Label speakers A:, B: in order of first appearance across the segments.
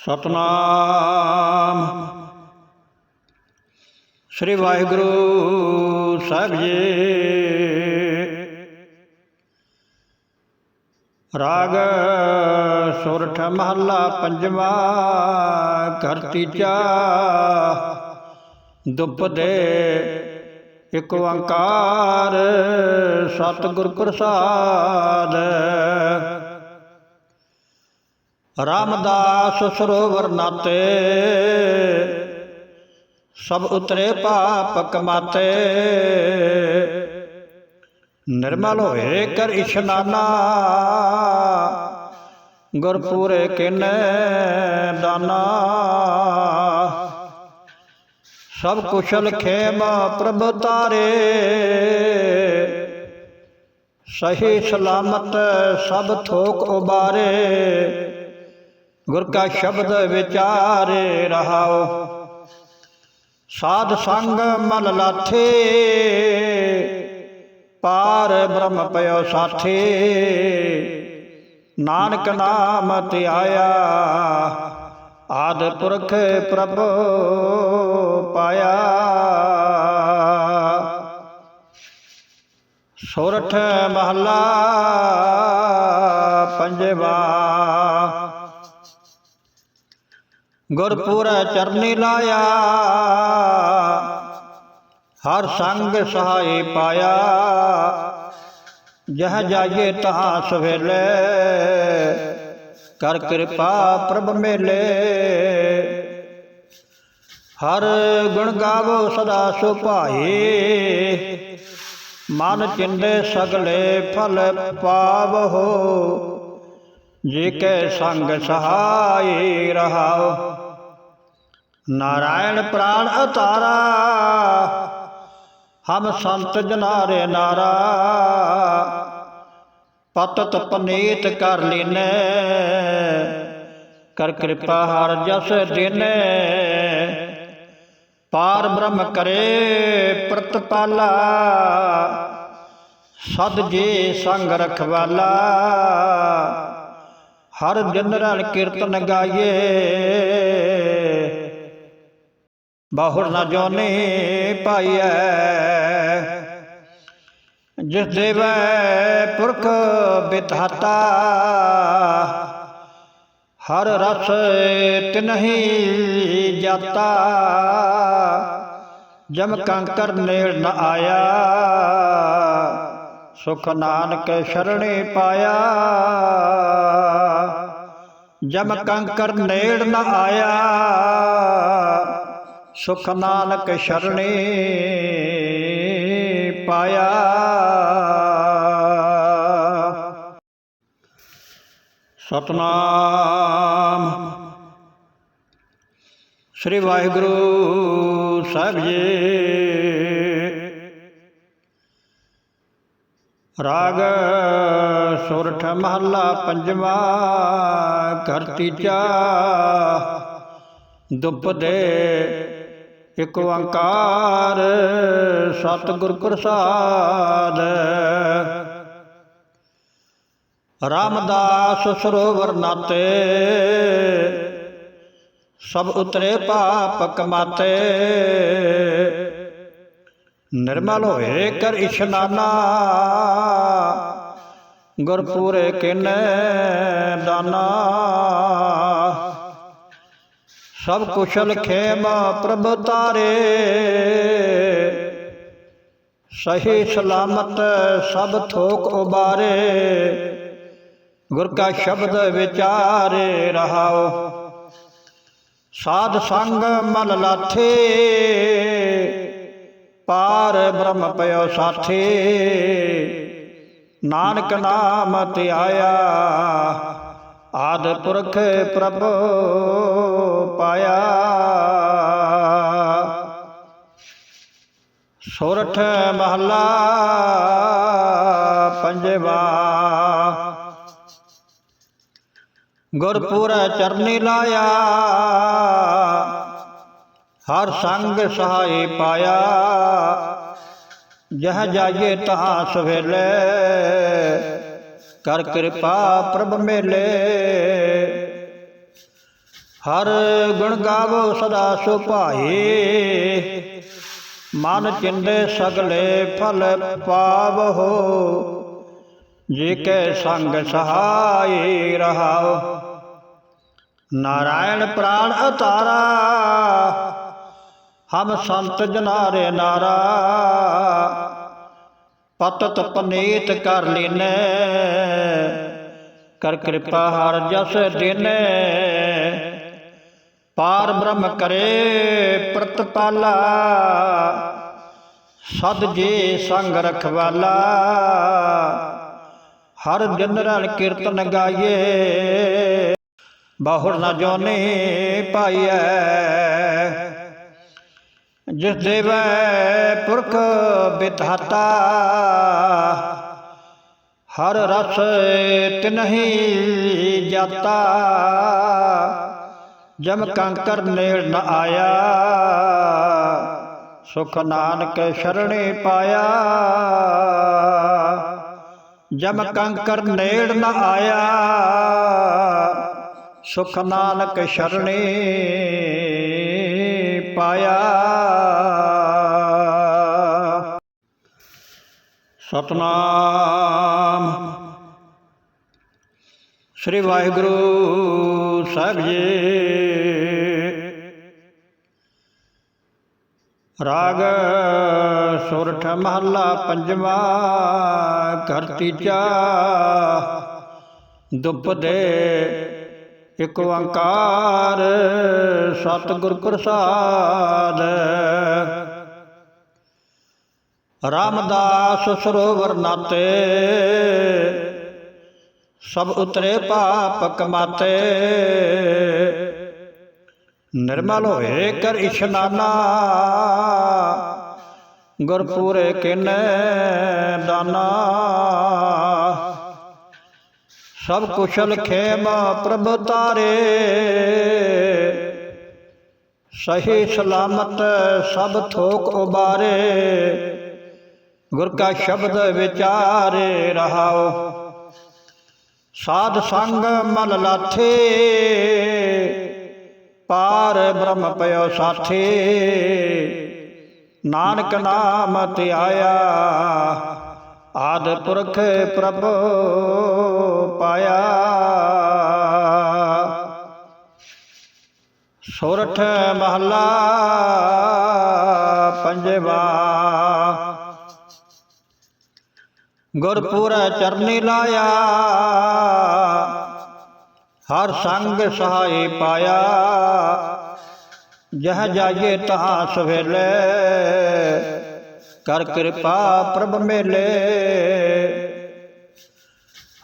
A: ਸਤਨਾਮ। ਸ੍ਰੀ ਵਾਹਿਗੁਰੂ ਸਾਹਿਬ ਜੀ। ਰਾਗ ਸੁਰਠ ਮਹੱਲਾ ਪੰਜਵਾ, ਘਰ ਤੀਜਾ, ਦੁਪ ਦੇ ਇਕ ਓੰਕਾਰ ਸਤਿਗੁਰ ਪ੍ਰਸਾਦ। ਰਾਮਦਾਸ ਸਰੋਵਰ ਨਾਤੇ, ਸਭ ਉਤਰੇ ਪਾਪ ਕਮਾਤੇ ਨਿਰਮਲ ਹੋਏ ਕਰ ਇਸ਼ਨਾਨਾ, ਗੁਰਪੂਰੇ ਕਿਨੇ ਦਾਨਾ। ਸਭ ਕੁਸ਼ਲ ਖੇਮ ਪ੍ਰਭ ਤਾਰੇ, ਸਹੀ ਸਲਾਮਤ ਸਭ ਥੋਕ ਉਬਾਰੇ। ਗੁਰ ਕਾ ਸ਼ਬਦ ਵਿਚਾਰੇ ਰਹਾਓ। ਸਾਧ ਸੰਗ ਮਨ ਲਾਥੇ, ਪਾਰ ਬ੍ਰਹਮ ਪਇਓ ਸਾਥੇ। ਨਾਨਕ ਨਾਮ ਧਿਆਇਆ ਆਦ ਪੁਰਖ ਪ੍ਰਭ ਪਾਇਆ। ਸੁਰਠ ਮਹੱਲਾ ਪੰਜਵਾ ਗੁਰਪੁਰ ਚਰਨੀ ਲਾਇਆ। ਹਰ ਸੰਗ ਸਹਾਈ ਪਾਇਆ। ਜਹ ਜਾਏ ਤਹਾਂ ਸਵੇਲੇ, ਕਰ ਕਿਰਪਾ ਪ੍ਰਭ ਮੇਲੇ। ਹਰ ਗੁਣ ਗਾਵੋ ਸਦਾ ਸੁਭਾਈ। ਮਨ ਚਿੰਦੇ ਸਗਲੇ ਫਲ ਪਾਵਹੋ। ਜੇ ਕੈ ਸੰਗ ਸਹਾਈ ਰਹਾਓ ਨਾਰਾਇਣ ਪ੍ਰਾਣ ਅਤਾਰਾ, ਹਮ ਸੰਤ ਜਨਾਰੇ ਨਾਰਾ। ਪਤਤ ਪਨੀਤ ਕਰ ਲੀਨੇ, ਕਰ ਕਿਰਪਾ ਹਰ ਜਸ ਦੇਨੇ। ਪਾਰ ਬ੍ਰਹਮ ਕਰੇ ਪ੍ਰਤਪਾਲਾ, ਸਦ ਜੇ ਸੰਗ ਰਖਵਾਲਾ। ਹਰ ਦਿਨ ਰਲ ਕੀਰਤਨ ਗਾਈਏ। ਬਾਹੁਰ ਨਾ ਜੋਨੀ ਪਾਈਐ ਜਿਸ ਦੇਵੈ ਪੁਰਖ ਬਿਧਾਤਾ ਹਰ ਰਸ ਤਿਨਹੀ ਜਾਤਾ। ਜਮ ਕੰਕਰ ਨੇੜ ਨ ਆਇਆ। ਸੁਖ ਨਾਨਕ ਸ਼ਰਣੇ ਪਾਇਆ। ਜਮ ਕੰਕਰ ਨੇੜ ਨ ਆਇਆ। ਸੁਖ ਨਾਨਕ ਸ਼ਰਣੇ ਪਾਇਆ। ਸਤਨਾਮ ਸ੍ਰੀ ਵਾਹਿਗੁਰੂ ਸਾਹਿਬ ਜੀ। ਰਾਗ ਸੁਰਠ ਮਹੱਲਾ ਪੰਜਵਾ, ਘਰ ਤੀਜਾ, ਦੁਪ ਦੇ ਇਕ ਓੰਕਾਰ ਸਤਿਗੁਰ ਪ੍ਰਸਾਦ। ਰਾਮਦਾਸ ਸਰੋਵਰ ਨਾਤੇ ਸਭ ਉਤਰੇ ਪਾਪ ਕਮਾਤੇ ਨਿਰਮਲ ਹੋਏ ਕਰ ਇਸ਼ਨਾਨਾ ਗੁਰਪੂਰੇ ਕਿਨੇ ਦਾਨਾ। ਸਭ ਕੁਸ਼ਲ ਖੇਮ ਪ੍ਰਭ ਤਾਰੇ। ਸਹੀ ਸਲਾਮਤ ਸਭ ਥੋਕ ਉਬਾਰੇ। ਗੁਰ ਕਾ ਸ਼ਬਦ ਵਿਚਾਰੇ ਰਹਾਓ। ਸਾਧ ਸੰਗ ਮਨ ਲਾਥੇ। ਪਾਰ ਬ੍ਰਹਮ ਪਇਓ ਸਾਥੇ। ਨਾਨਕ ਨਾਮ ਧਿਆਇਆ ਆਦ ਪੁਰਖ ਪ੍ਰਭ ਪਾਇਆ। ਸੁਰਠ ਮਹੱਲਾ ਪੰਜਵਾ। ਗੁਰਪੁਰ ਚਰਨੀ ਲਾਇਆ। ਹਰ ਸੰਗ ਸਹਾਈ ਪਾਇਆ। ਜਹ ਜਾਈਏ ਤਹਾਂ ਸਵੇਲੇ ਕਰ ਕਿਰਪਾ ਪ੍ਰਭ ਮੇਲੇ। ਹਰ ਗੁਣ ਗਾਵੋ ਸਦਾ ਸੁਭਾਏ ਮਨ ਚਿੰਦੇ ਸਗਲੇ ਫਲ ਪਾਵਹੋ ਜੇ ਕੈ ਸੰਗ ਸਹਾਈ ਰਹਾਓ। ਨਾਰਾਇਣ ਪ੍ਰਾਣ ਅਤਾਰਾ। ਹਮ ਸੰਤ ਜਨਾਰੇ ਨਾਰਾ। ਪਤਤ ਪਨੀਤ ਕਰ ਲੀਨੇ, ਕਰ ਕਿਰਪਾ ਹਰ ਜਸ ਦਿਨੇ। ਪਾਰ ਬ੍ਰਹਮ ਕਰੇ ਪ੍ਰਤਪਾਲਾ, ਸਦ ਜੇ ਸੰਗ ਰਖਵਾਲਾ। ਹਰ ਦਿਨ ਰਲ ਕੀਰਤਨ ਗਾਈਏ ਬਾਹੁਰ ਨਾ ਜੋਨੇ ਪਾਈਐ। ਜਿਸ ਦੇਵੈ ਪੁਰਖ ਬਿਧਾਤਾ ਹਰ ਰਸ ਤਿਨਹੀ ਜਾਤਾ। ਜਮ ਕੰਕਰ ਨੇੜ ਨ ਆਇਆ, ਸੁਖ ਨਾਨਕ ਸ਼ਰਣੇ ਪਾਇਆ। ਜਮ ਕੰਕਰ ਨੇੜ ਨ ਆਇਆ, ਸੁਖ ਨਾਨਕ ਸ਼ਰਣੇ ਪਾਇਆ। ਸਤਨਾਮ। ਸ੍ਰੀ ਵਾਹਿਗੁਰੂ ਸਾਹਿਬ ਜੀ। ਰਾਗ ਸੁਰਠ ਮਹੱਲਾ ਪੰਜਵਾ, ਘਰ ਤੀਜਾ, ਦੁਪ ਦੇ ਇਕ ਓੰਕਾਰ ਸਤਿਗੁਰ ਪ੍ਰਸਾਦ। ਰਾਮਦਾਸ ਸਰੋਵਰ ਨਾਤੇ, ਸਭ ਉਤਰੇ ਪਾਪ ਕਮਾਤੇ। ਨਿਰਮਲ ਹੋਏ ਕਰ ਇਸ਼ਨਾਨਾ ਗੁਰਪੂਰੇ ਕਿਨ ਦਾਨਾ। ਸਭ ਕੁਸ਼ਲ ਖੇਮ ਪ੍ਰਭ ਤਾਰੇ, ਸਹੀ ਸਲਾਮਤ ਸਭ ਥੋਕ ਉਬਾਰੇ। ਗੁਰ ਕਾ ਸ਼ਬਦ ਵਿਚਾਰੇ ਰਹਾਓ। ਸਾਧ ਸੰਗ ਮਨ ਲਾਥੇ, ਪਾਰ ਬ੍ਰਹਮ ਪਇਓ ਸਾਥੇ। ਨਾਨਕ ਨਾਮ ਧਿਆਇਆ ਆਦ ਪੁਰਖ ਪ੍ਰਭ ਪਾਇਆ। ਸੁਰਠ ਮਹੱਲਾ ਪੰਜਵਾ ਗੁਰਪੁਰ ਚਰਨੀ ਲਾਇਆ। ਹਰ ਸੰਗ ਸਹਾਈ ਪਾਇਆ। ਜਹ ਜਾਏ ਤਹਾਂ ਸਵੇਲੇ, ਕਰ ਕਿਰਪਾ ਪ੍ਰਭ ਮੇਲੇ।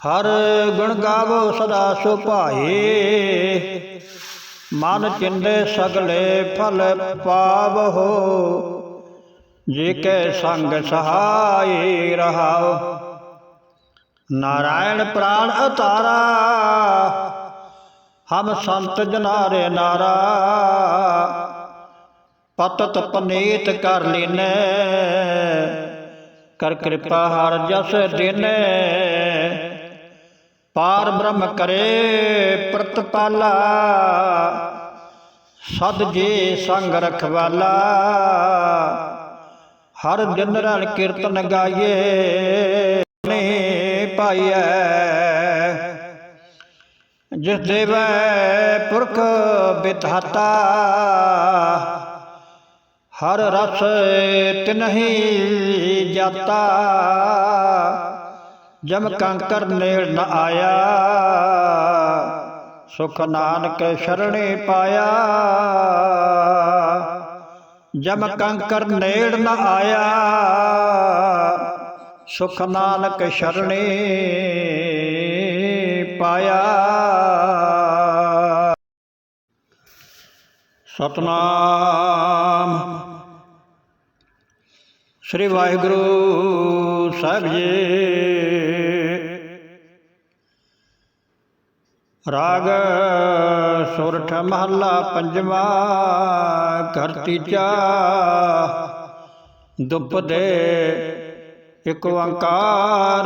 A: ਹਰ ਗੁਣ ਗਾਵੋ ਸਦਾ ਸੁਭਾਏ ਮਨ ਚਿੰਦੇ ਸਗਲੇ ਫਲ ਪਾਵਹੋ ਜੇ ਕੈ ਸੰਗ ਸਹਾਈ ਰਹਾਓ। ਨਾਰਾਇਣ ਪ੍ਰਾਣ ਅਤਾਰਾ, ਹਮ ਸੰਤ ਜਨਾਰੇ ਨਾਰਾ। ਪਤਤ ਪਨੀਤ ਕਰ ਲੀਨੇ, ਕਰ ਕਿਰਪਾ ਹਰ ਜਸ ਦਿਨੇ। ਪਾਰ ਬ੍ਰਹਮ ਕਰੇ ਪ੍ਰਤਪਾਲਾ, ਸਦ ਜੀ ਸੰਗ ਰਖਵਾਲਾ। ਹਰ ਦਿਨ ਕੀਰਤਨ ਗਾਈਏ, ਨੇ ਪਾਈਐ। ਜਿਸ ਦੇਵੈ ਪੁਰਖ ਬਿਧਾਤਾ, ਹਰ ਰਸ ਤਿਨਹੀ ਜਾਤਾ। ਜਮ ਕੰਕਰ ਨੇੜ ਨ ਆਇਆ, ਸੁਖ ਨਾਨਕ ਸ਼ਰਣੇ ਪਾਇਆ। ਜਮ ਕੰਕਰ ਨੇੜ ਨ ਆਇਆ ਸੁਖ ਨਾਨਕ ਸ਼ਰਣੇ ਪਾਇਆ। ਸਤਨਾਮ। ਸ੍ਰੀ ਵਾਹਿਗੁਰੂ ਸਾਹਿਬ ਜੀ। ਰਾਗ ਸੁਰਠ ਮਹੱਲਾ ਪੰਜਵਾ ਘਰ ਤੀਜਾ ਦੁਪ ਦੇ ਇਕ ਓੰਕਾਰ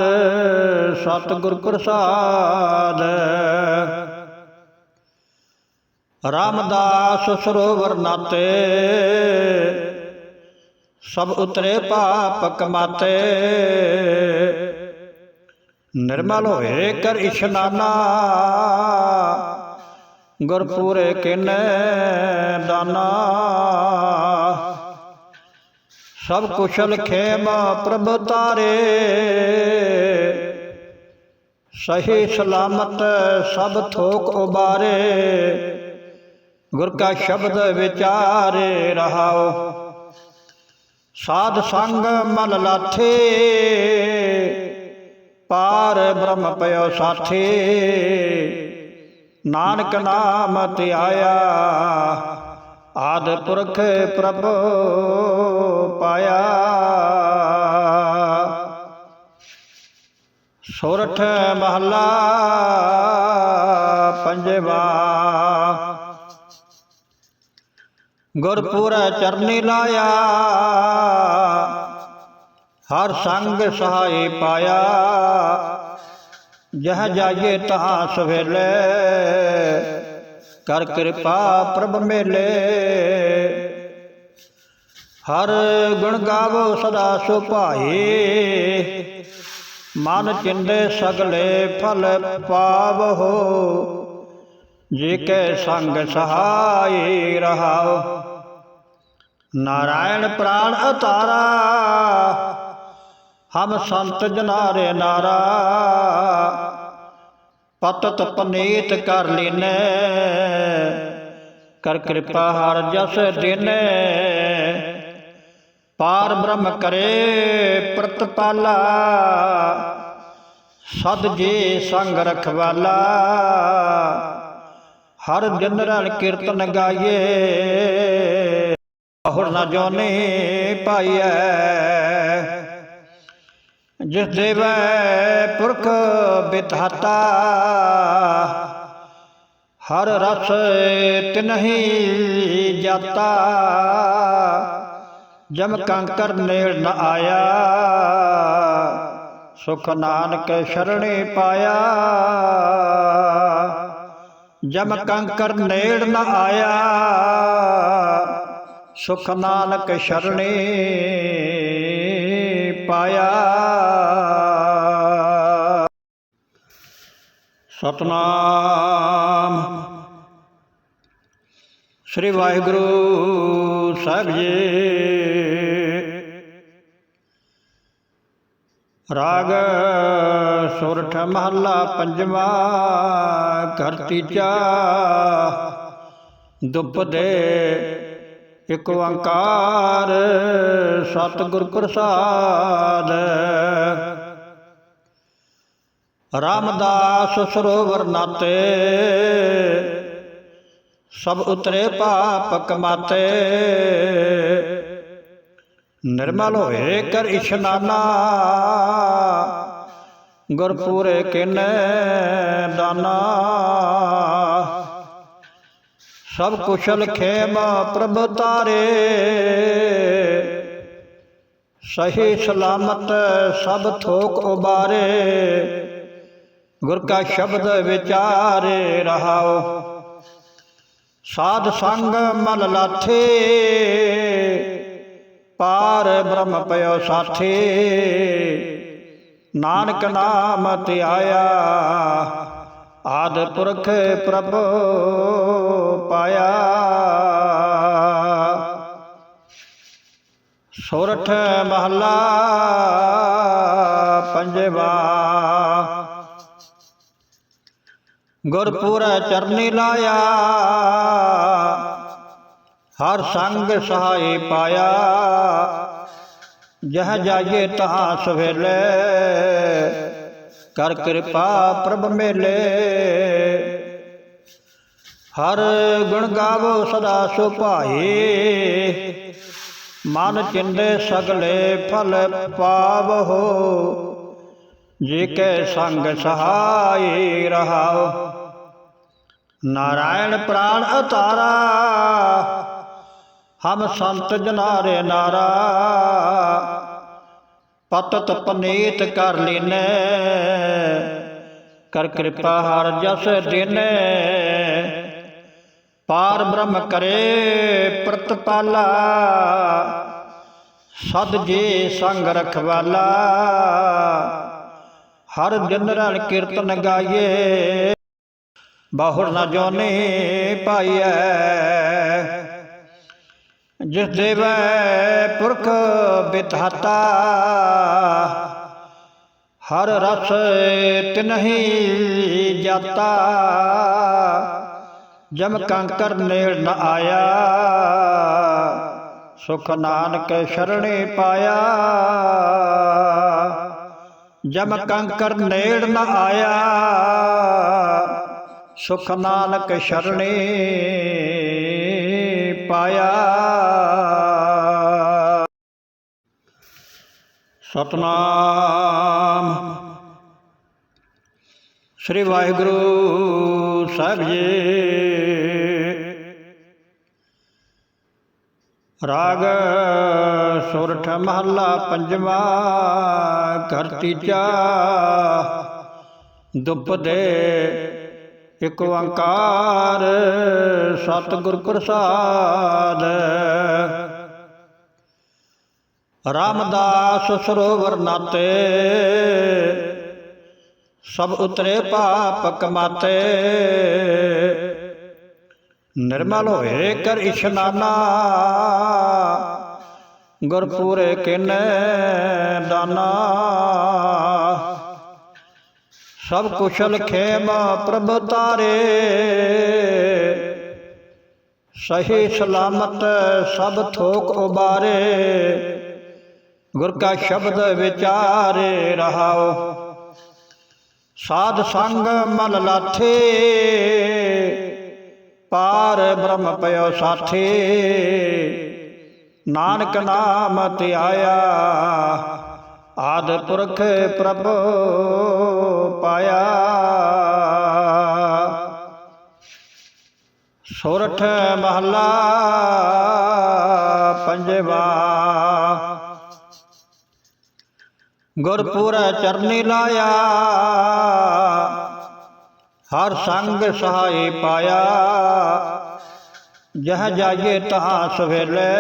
A: ਸਤਿਗੁਰ ਪ੍ਰਸਾਦ। ਰਾਮਦਾਸ ਸਰੋਵਰ ਨਾਤੇ ਸਭ ਉਤਰੇ ਪਾਪ ਕਮਾਤੇ। ਨਿਰਮਲ ਹੋਏ ਕਰ ਇਸ਼ਨਾਨਾ। ਗੁਰਪੂਰੇ ਕਿਨੇ ਦਾਨਾ। ਸਭ ਕੁਸ਼ਲ ਖੇਮ ਪ੍ਰਭ ਤਾਰੇ। ਸਹੀ ਸਲਾਮਤ ਸਭ ਥੋਕ ਉਬਾਰੇ। ਗੁਰ ਕਾ ਸ਼ਬਦ ਵਿਚਾਰੇ ਰਹਾਓ। ਸਾਧ ਸੰਗ ਮਲ ਲਾਥੇ। ਪਾਰ ਬ੍ਰਹਮ ਪਇਓ ਸਾਥੇ ਨਾਨਕ ਨਾਮ ਧਿਆਇਆ। ਆਦ ਪੁਰਖ ਪ੍ਰਭ ਪਾਇਆ। ਸੋਰਠ ਮਹਲਾ ਪੰਜਵਾ। ਗੁਰਪੁਰ ਚਰਨੀ ਲਾਇਆ। ਹਰ ਸੰਗ ਸਹਾਈ ਪਾਇਆ। ਜਹ ਜਾਏ ਤਹਾਂ ਸਵੇਲੇ, ਕਰ ਕਿਰਪਾ ਪ੍ਰਭ ਮੇਲੇ। ਹਰ ਗੁਣ ਗਾਵੋ ਸਦਾ ਸੁਭਾਏ ਮਨ ਚਿੰਦੇ ਸਗਲੇ ਫਲ ਪਾਵਹੋ। ਜੇ ਕੈ ਸੰਗ ਸਹਾਈ ਰਹਾਓ ਨਾਰਾਇਣ ਪ੍ਰਾਣ ਅਤਾਰਾ। ਹਮ ਸੰਤ ਜਨਾਰੇ ਨਾਰਾ, ਪਤਤ ਪਨੀਤ ਕਰ ਲੀਨੇ, ਕਰ ਕਿਰਪਾ ਹਰ ਜਸ ਦਿਨੇ। ਪਾਰ ਬ੍ਰਹਮ ਕਰੇ ਪ੍ਰਤਪਾਲਾ, ਸਦ ਜੇ ਸੰਗ ਰਖਵਾਲਾ। ਹਰ ਦਿਨ ਰਲ ਕੀਰਤਨ ਗਾਈਏ ਹੁਰ ਨਾ ਜੋਨੀ ਪਾਈਐ। ਜਿਸ ਦੇਵੈ ਪੁਰਖ ਬਿਧਾਤਾ ਹਰ ਰਸ ਤਿਨਹੀ ਜਾਤਾ। ਜਮ ਕੰਕਰ ਨੇੜ ਨ ਆਇਆ, ਸੁਖ ਨਾਨਕ ਸ਼ਰਣੇ ਪਾਇਆ। ਜਮ ਕੰਕਰ ਨੇੜ ਨ ਆਇਆ, ਸੁਖ ਨਾਨਕ ਸ਼ਰਣੇ ਪਾਇਆ। ਸਤਨਾਮ। ਸ੍ਰੀ ਵਾਹਿਗੁਰੂ ਸਾਹਿਬ ਜੀ। ਰਾਗ ਸੁਰਠ ਮਹੱਲਾ ਪੰਜਵਾ ਘਰ ਤੀਜਾ ਦੁਪ ਦੇ ਇਕ ਓੰਕਾਰ ਸਤਿਗੁਰ ਪ੍ਰਸਾਦ। ਰਾਮਦਾਸ ਸਰੋਵਰ ਨਾਤੇ ਸਭ ਉਤਰੇ ਪਾਪ ਕਮਾਤੇ ਨਿਰਮਲ ਹੋਏ ਕਰ ਇਸ਼ਨਾਨਾ ਗੁਰਪੂਰੇ ਕਿਨੇ ਦਾਨਾ। ਸਭ ਕੁਸ਼ਲ ਖੇਮ ਪ੍ਰਭ ਤਾਰੇ ਸਹੀ ਸਲਾਮਤ ਸਭ ਥੋਕ ਉਬਾਰੇ। ਗੁਰ ਕਾ ਸ਼ਬਦ ਵਿਚਾਰੇ ਰਹਾਓ। ਸਾਧ ਸੰਗ ਮਲ ਲਾਥੇ। ਪਾਰ ਬ੍ਰਹਮ ਪਇਓ ਸਾਥੇ। ਨਾਨਕ ਨਾਮ ਧਿਆਇਆ ਆਦ ਪੁਰਖ ਪ੍ਰਭ ਪਾਇਆ। ਸੁਰਠ ਮਹਲਾ ਪੰਜਵਾ। ਗੁਰਪੁਰ ਚਰਨੀ ਲਾਇਆ। ਹਰ ਸੰਗ ਸਹਾਈ ਪਾਇਆ। ਜਹ ਜਾਏ ਤਾਂ ਸਵੇਲੇ ਕਰ ਕਿਰਪਾ ਪ੍ਰਭ ਮੇਲੇ। ਹਰ ਗੁਣ ਗਾਵੋ ਸਦਾ ਸੁਭਾਏ ਮਨ ਚਿੰਦੇ ਸਗਲੇ ਫਲ ਪਾਵਹੋ ਜੇ ਕੈ ਸੰਗ ਸਹਾਈ ਰਹਾਓ। ਨਾਰਾਇਣ ਪ੍ਰਾਣ ਅਤਾਰਾ। ਹਮ ਸੰਤ ਜਨਾਰੇ ਨਾਰਾ। ਪਤਤ ਪਨੀਤ ਕਰ ਲੀਨੇ, ਕਰ ਕਿਰਪਾ ਹਰ ਜਸ ਦਿਨੇ। ਪਾਰ ਬ੍ਰਹਮ ਕਰੇ ਪ੍ਰਤਪਾਲਾ, ਸਦ ਜੇ ਸੰਗ ਰਖਵਾਲਾ। ਹਰ ਦਿਨ ਰਣ ਕੀਰਤਨ ਗਾਈਏ ਬਾਹੁਰ ਨਾ ਜੋਨੇ ਪਾਈਐ। ਜਿਸ ਦੇਵੈ ਪੁਰਖ ਬਿਧਾਤਾ ਹਰ ਰਸ ਤਿਨਹੀ ਜਾਤਾ। ਜਮ ਕੰਕਰ ਨੇੜ ਨ ਆਇਆ। ਸੁਖ ਨਾਨਕ ਸ਼ਰਣੇ ਪਾਇਆ। ਜਮ ਕੰਕਰ ਨੇੜ ਨ ਆਇਆ। ਸੁਖ ਨਾਨਕ ਸ਼ਰਣੇ ਪਾਇਆ। ਸਤਨਾਮ। ਸ੍ਰੀ ਵਾਹਿਗੁਰੂ ਸਾਹਿਬ ਜੀ। ਰਾਗ ਸੁਰਠ ਮਹੱਲਾ ਪੰਜਵਾ, ਘਰ ਤੀਜਾ, ਦੁਪ ਦੇ ਇਕ ਓੰਕਾਰ ਸਤਿਗੁਰ ਪ੍ਰਸਾਦ। ਰਾਮਦਾਸ ਸਰੋਵਰ ਨਾਤੇ, ਸਭ ਉਤਰੇ ਪਾਪ ਕਮਾਤੇ ਨਿਰਮਲ ਹੋਏ ਕਰ ਇਸ਼ਨਾਨਾ ਗੁਰਪੂਰੇ ਕਿਨ ਦਾਨਾ। ਸਭ ਕੁਸ਼ਲ ਖੇਮ ਪ੍ਰਭ ਤਾਰੇ, ਸਹੀ ਸਲਾਮਤ ਸਭ ਥੋਕ ਉਬਾਰੇ। ਗੁਰ ਕਾ ਸ਼ਬਦ ਵਿਚਾਰੇ ਰਹਾਓ। ਸਾਧ ਸੰਗ ਮਲ ਲਾਥੇ ਪਾਰ ਬ੍ਰਹਮ ਪਇਓ ਸਾਥੇ ਨਾਨਕ ਨਾਮ ਧਿਆਇਆ ਆਦ ਪੁਰਖ ਪ੍ਰਭ ਪਾਇਆ। ਸੁਰਠ ਮਹੱਲਾ ਪੰਜਵਾ ਗੁਰਪੁਰ ਚਰਨੀ ਲਾਇਆ। ਹਰ ਸੰਗ ਸਹਾਈ ਪਾਇਆ। ਜਹ ਜਾਈਏ ਤਹਾਂ ਸਵੇਲੇ,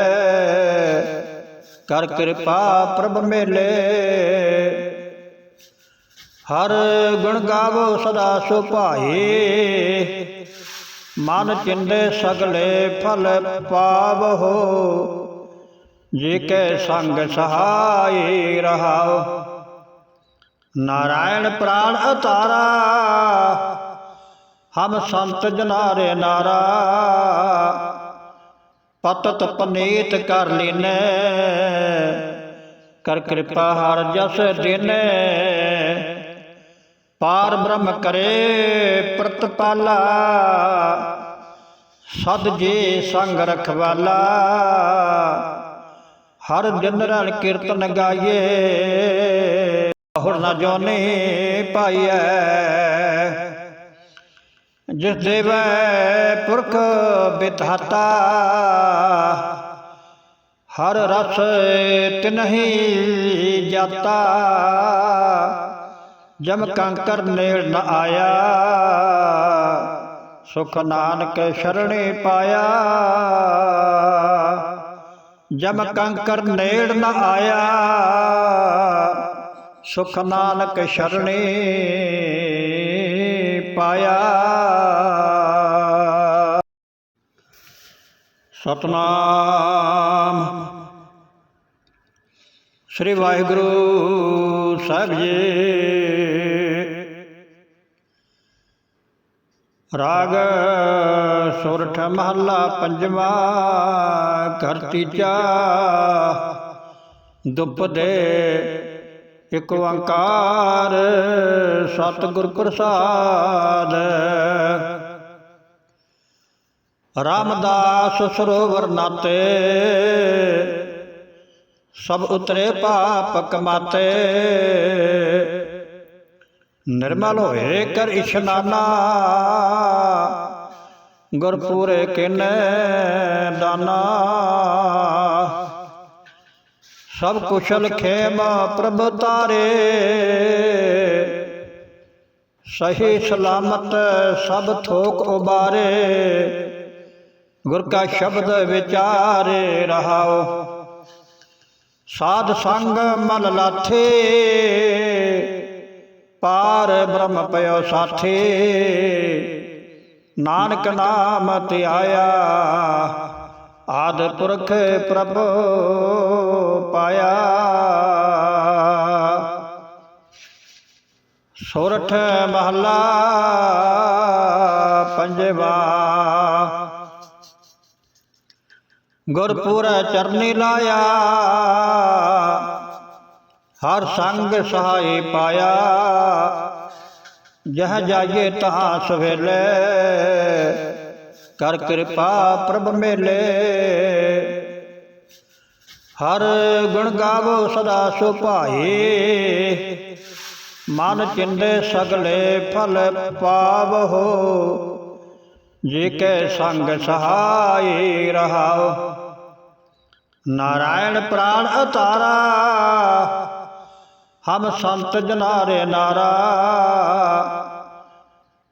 A: ਕਰ ਕਿਰਪਾ ਪ੍ਰਭ ਮੇਲੇ। ਹਰ ਗੁਣ ਗਾਵੋ ਸਦਾ ਸੁਭਾਏ ਮਨ ਚਿੰਦੇ ਸਗਲੇ ਫਲ ਪਾਵਹੋ ਜੇ ਕੈ ਸੰਗ ਸਹਾਈ ਰਹਾਓ ਨਾਰਾਇਣ ਪ੍ਰਾਣ ਅਤਾਰਾ, ਹਮ ਸੰਤ ਜਨਾਰੇ ਨਾਰਾ। ਪਤਤ ਪਨੀਤ ਕਰ ਲੀਨੇ, ਕਰ ਕਿਰਪਾ ਹਰ ਜਸ ਦਿਨੇ। ਪਾਰ ਬ੍ਰਹਮ ਕਰੇ ਪ੍ਰਤਪਾਲਾ, ਸਦ ਜੀ ਸੰਗ ਰਖਵਾਲਾ। ਹਰ ਦਿਨ ਰਣ ਕੀਰਤਨ ਗਾਈਏ। ਹੁਰ ਨਾ ਜੋਨੇ ਪਾਈਐ। ਜਿਸ ਦੇਵੈ ਪੁਰਖ ਬਿਧਾਤਾ ਹਰ ਰਸ ਤਿਨਹੀ ਜਾਤਾ। ਜਮ ਕੰਕਰ ਨੇੜ ਨ ਆਇਆ। ਸੁਖ ਨਾਨਕ ਸ਼ਰਣੇ ਪਾਇਆ। ਜਮ ਕੰਕਰ ਨੇੜ ਨ ਆਇਆ ਸੁਖ ਨਾਨਕ ਸ਼ਰਣੇ ਪਾਇਆ। ਸਤਨਾਮ। ਸ੍ਰੀ ਵਾਹਿਗੁਰੂ ਸਾਹਿਬ ਜੀ। ਰਾਗ ਸੁਰਠ ਮਹੱਲਾ ਪੰਜਵਾ ਘਰ ਤੀਜਾ ਦੁਪ ਇਕ ਓੰਕਾਰ ਸਤਿਗੁਰ ਪ੍ਰਸਾਦ। ਰਾਮਦਾਸ ਸਰੋਵਰ ਨਾਤੇ, ਸਭ ਉਤਰੇ ਪਾਪ ਕਮਾਤੇ ਨਿਰਮਲ ਹੋਏ ਕਰ ਇਸ਼ਨਾਨਾ। ਗੁਰਪੂਰੇ ਕਿਨ ਦਾਨਾ। ਸਭ ਕੁਸ਼ਲ ਖੇਮ ਪ੍ਰਭ ਤਾਰੇ। ਸਹੀ ਸਲਾਮਤ ਸਭ ਥੋਕ ਉਬਾਰੇ। ਗੁਰ ਕਾ ਸ਼ਬਦ ਵਿਚਾਰੇ ਰਹਾਓ। ਸਾਧ ਸੰਗ ਮਲ ਲਾਥੇ। ਪਾਰ ਬ੍ਰਹਮ ਪਇਓ ਸਾਥੇ। ਨਾਨਕ ਨਾਮ ਧਿਆਇਆ। ਆਦ ਪੁਰਖ ਪ੍ਰਭ ਪਾਇਆ। ਸੋਰਠ ਮਹੱਲਾ ਪੰਜਵਾ। ਗੁਰਪੁਰ ਚਰਨੀ ਲਾਇਆ। ਹਰ ਸੰਗ ਸਹਾਈ ਪਾਇਆ। ਜਹ ਜਾਏ ਤਹਾਂ ਸਵੇਲੇ ਕਰ ਕਿਰਪਾ ਪ੍ਰਭ ਮੇਲੇ। ਹਰ ਗੁਣ ਗਾਵੋ ਸਦਾ ਸੁਭਾਏ ਮਨ ਚਿੰਦੇ ਸਗਲੇ ਫਲ ਪਾਵਹੋ। ਜੇ ਕੈ ਸੰਗ ਸਹਾਈ ਰਹਾਓ ਨਾਰਾਇਣ ਪ੍ਰਾਣ ਅਤਾਰਾ ਹਮ ਸੰਤ ਜਨਾਰੇ ਨਾਰਾ,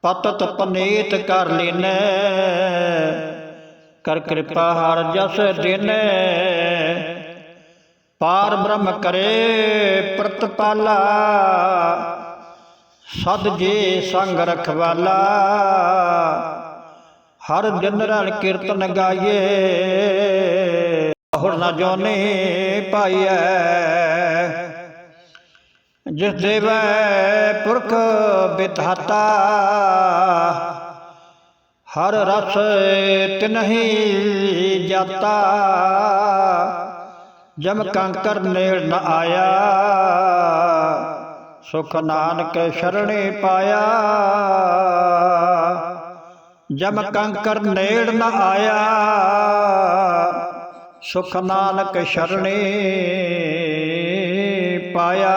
A: ਪਤਤ ਪਨੀਤ ਕਰ ਲੀਨੇ, ਕਰ ਕਿਰਪਾ ਹਰ ਜਸ ਦਿਨੇ। ਪਾਰ ਬ੍ਰਹਮ ਕਰੇ ਪ੍ਰਤਪਾਲਾ, ਸਦ ਜੇ ਸੰਗ ਰਖਵਾਲਾ। ਹਰ ਦਿਨ ਰਣ ਕੀਰਤਨ ਗਾਈਏ, ਹੋਰ ਨਾ ਜੋਨੇ ਪਾਈਐ। ਜਿਸ ਦੇਵੈ ਪੁਰਖ ਬਿਧਾਤਾ, ਹਰ ਰਸ ਤਿਨਹੀ ਜਾਤਾ। ਜਮ ਕੰਕਰ ਨੇੜ ਨ ਆਇਆ, ਸੁਖ ਨਾਨਕ ਸ਼ਰਣੇ ਪਾਇਆ। ਜਮ ਕੰਕਰ ਨੇੜ ਨ ਆਇਆ, ਸੁਖ ਨਾਨਕ ਸ਼ਰਣੇ ਪਾਇਆ।